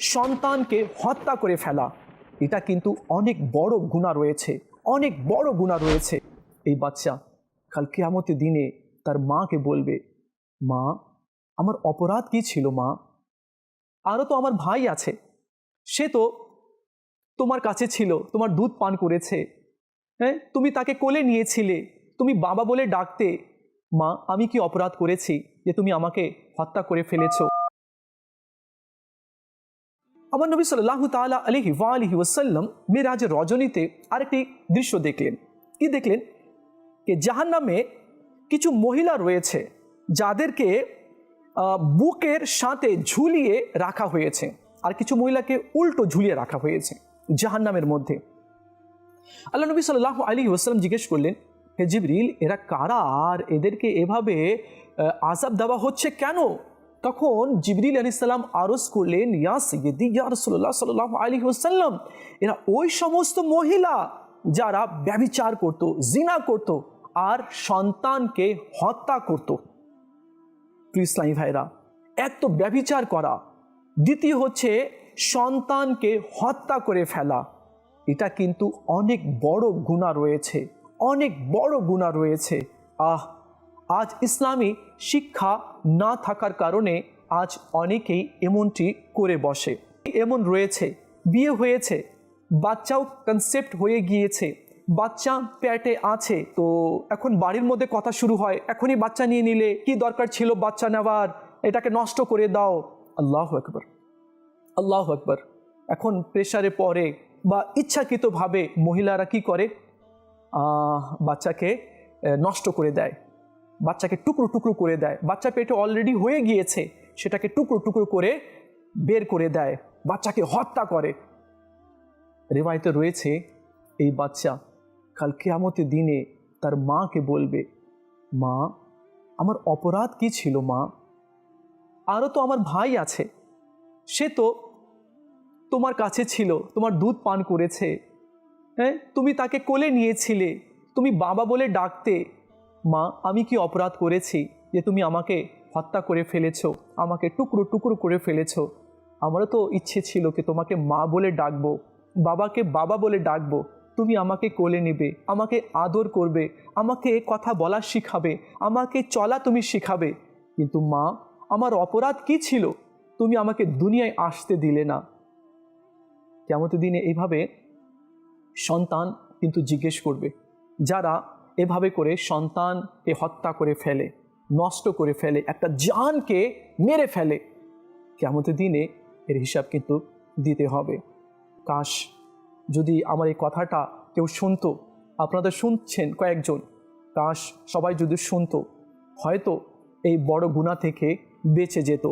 সন্তানকে হত্যা করে ফেলা। এটা কিন্তু অনেক বড় গুণা রয়েছে, অনেক বড় গুণা রয়েছে। এই বাচ্চা কাল কেয়ামতের দিনে তার মাকে বলবে, মা, আমার অপরাধ কি ছিল, মা? আরও তো আমার ভাই আছে। সে তো তোমার কাছে ছিল, তোমার দুধ পান করেছে। হ্যাঁ তুমি তাকে কোলে নিয়েছিলে, তুমি বাবা বলে ডাকতে। মা, আমি কি অপরাধ করেছি যে তুমি আমাকে হত্যা করে ফেলেছো? আমার নবী সাল্লাহ তালা আলহি আলহি ওসাল্লাম মেরাজ রজনীতে আরেকটি দৃশ্য দেখলেন। কি দেখলেন? যে জাহান নামে কিছু মহিলা রয়েছে, যাদেরকে বুকের সাথে ঝুলিয়ে রাখা হয়েছে আর কিছু মহিলাকে উল্টো ঝুলিয়ে রাখা হয়েছে জাহান নামের মধ্যে। আল্লাহ নবী সাল্লাহ আলী ওসালাম জিজ্ঞেস করলেন, হে জিবরিল, এরা কারা? আর এদেরকে এভাবে আজাব দেওয়া হচ্ছে কেন? তখন জিবরিল আলী সাল্লাম আরজ করলেন, ইয়া সৈয়দি ইয়া সাল্লাহ আলী ওসাল্লাম এরা ওই সমস্ত মহিলা যারা ব্যবিচার করত, জিনা করত আর সন্তানকে হত্যা করত। ইসলামী ভাইরা এক তো ব্যবিচার করা, দ্বিতীয় হচ্ছে সন্তানকে হত্যা করে ফেলা। এটা কিন্তু অনেক বড় গুণা রয়েছে, অনেক বড় গুণা রয়েছে। আহ আজ ইসলামী শিক্ষা না থাকার কারণে আজ অনেকেই এমনটি করে বসে। এমন রয়েছে, বিয়ে হয়েছে, বাচ্চাও কনসেপ্ট হয়ে গিয়েছে, বাচ্চা প্যাটে আছে, তো এখন বাড়ির মধ্যে কথা শুরু হয়, এখনই বাচ্চা নিয়ে নিলে কি দরকার ছিল বাচ্চা নেওয়ার? এটাকে নষ্ট করে দাও। আল্লাহ একবার আল্লাহ আকবর। এখন প্রেশারে পড়ে বা ইচ্ছাকৃতভাবে মহিলারা কি করে? বাচ্চাকে নষ্ট করে দেয়। বাচ্চাকে টুকরো টুকরো করে দেয়। বাচ্চা পেটে অলরেডি হয়ে গিয়েছে, সেটাকে টুকরো টুকরো করে বের করে দেয়। বাচ্চাকে হত্যা করে। রেওয়ায়তে রয়েছে, এই বাচ্চা কাল কেয়ামতের দিনে তার মাকে বলবে, মা, আমার অপরাধ কি ছিল, মা? আরও তো আমার ভাই আছে। সে তো তোমার কাছে ছিল, তোমার দুধ পান করেছে। হ্যাঁ তুমি তাকে কোলে নিয়েছিলে। তুমি বাবা বলে ডাকতে মা, আমি কি অপরাধ করেছি যে তুমি আমাকে হত্যা করে ফেলেছ? আমাকে টুকরো টুকরো করে ফেলেছ? আমারও তো ইচ্ছে ছিল কি তোমাকে মা বলে ডাকবো, বাবাকে বাবা বলে ডাকবো। তুমি আমাকে কোলে নেবে, আমাকে আদর করবে, আমাকে কথা বলা শিখাবে, আমাকে চলা তুমি শিখাবে। কিন্তু মা, আমার অপরাধ কি ছিল? তুমি আমাকে দুনিয়ায় আসতে দিলে না। কেমন দিনে এইভাবে সন্তান কিন্তু জিজ্ঞেস করবে, যারা এভাবে করে সন্তানকে হত্যা করে ফেলে, নষ্ট করে ফেলে, একটা জানকে মেরে ফেলে। কেমন দিনে এর হিসাব কিন্তু দিতে হবে। কাশ, যদি আমার এই কথাটা কেউ শুনতো আপনাদের শুনছেন কয়েকজন, কাশ সবাই যদি শুনতো, হয়তো এই বড় গুণা থেকে বেঁচে যেত।